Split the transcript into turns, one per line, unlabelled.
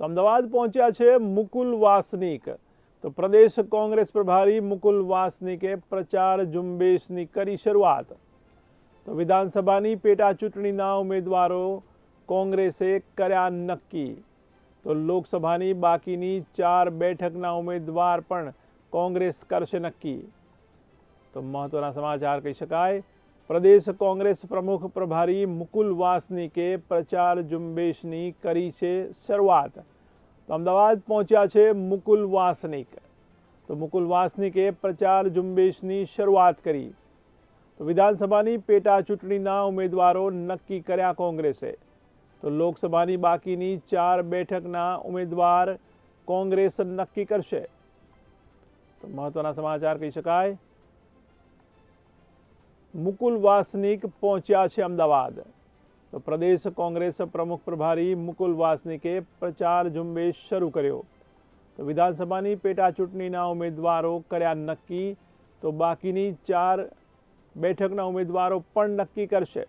તો અમદાવાદ પહોંચ્યા છે મુકુલ વાસનિક. તો પ્રદેશ કોંગ્રેસ પ્રભારી મુકુલ વાસનિકે પ્રચાર ઝુંબેશની કરી શરૂઆત. તો વિધાનસભાની પેટા ચૂંટણીના ઉમેદવારો કોંગ્રેસે કર્યા નક્કી. તો લોકસભાની બાકીની ચાર બેઠકના ઉમેદવાર પણ કોંગ્રેસ કરશે નક્કી. તો મહત્વના સમાચાર કહી શકાય. પ્રદેશ કોંગ્રેસ પ્રમુખ પ્રભારી મુકુલ વાસનિકે પ્રચાર ઝુંબેશની કરી છે શરૂઆત. તો અમદાવાદ પહોંચ્યા છે મુકુલ વાસનિક. તો મુકુલ વાસનિકે પ્રચાર ઝુંબેશની શરૂઆત કરી. તો વિધાનસભાની પેટા ચૂંટણીના ઉમેદવારો નક્કી કર્યા કોંગ્રેસે. તો લોકસભાની બાકીની ચાર બેઠકના ઉમેદવાર કોંગ્રેસ નક્કી કરશે. તો મહત્વના સમાચાર કહી શકાય. મુકુલ વાસનિક પહોંચ્યા છે અમદાવાદ. તો પ્રદેશ કોંગ્રેસ પ્રમુખ પ્રભારી મુકુલ વાસનિકે પ્રચાર ઝુંબેશ શરૂ કર્યો. તો વિધાનસભાની પેટા ચૂંટણીના ઉમેદવારો કર્યા નક્કી. તો બાકીની ચાર બેઠકના ઉમેદવારો પણ નક્કી કરશે.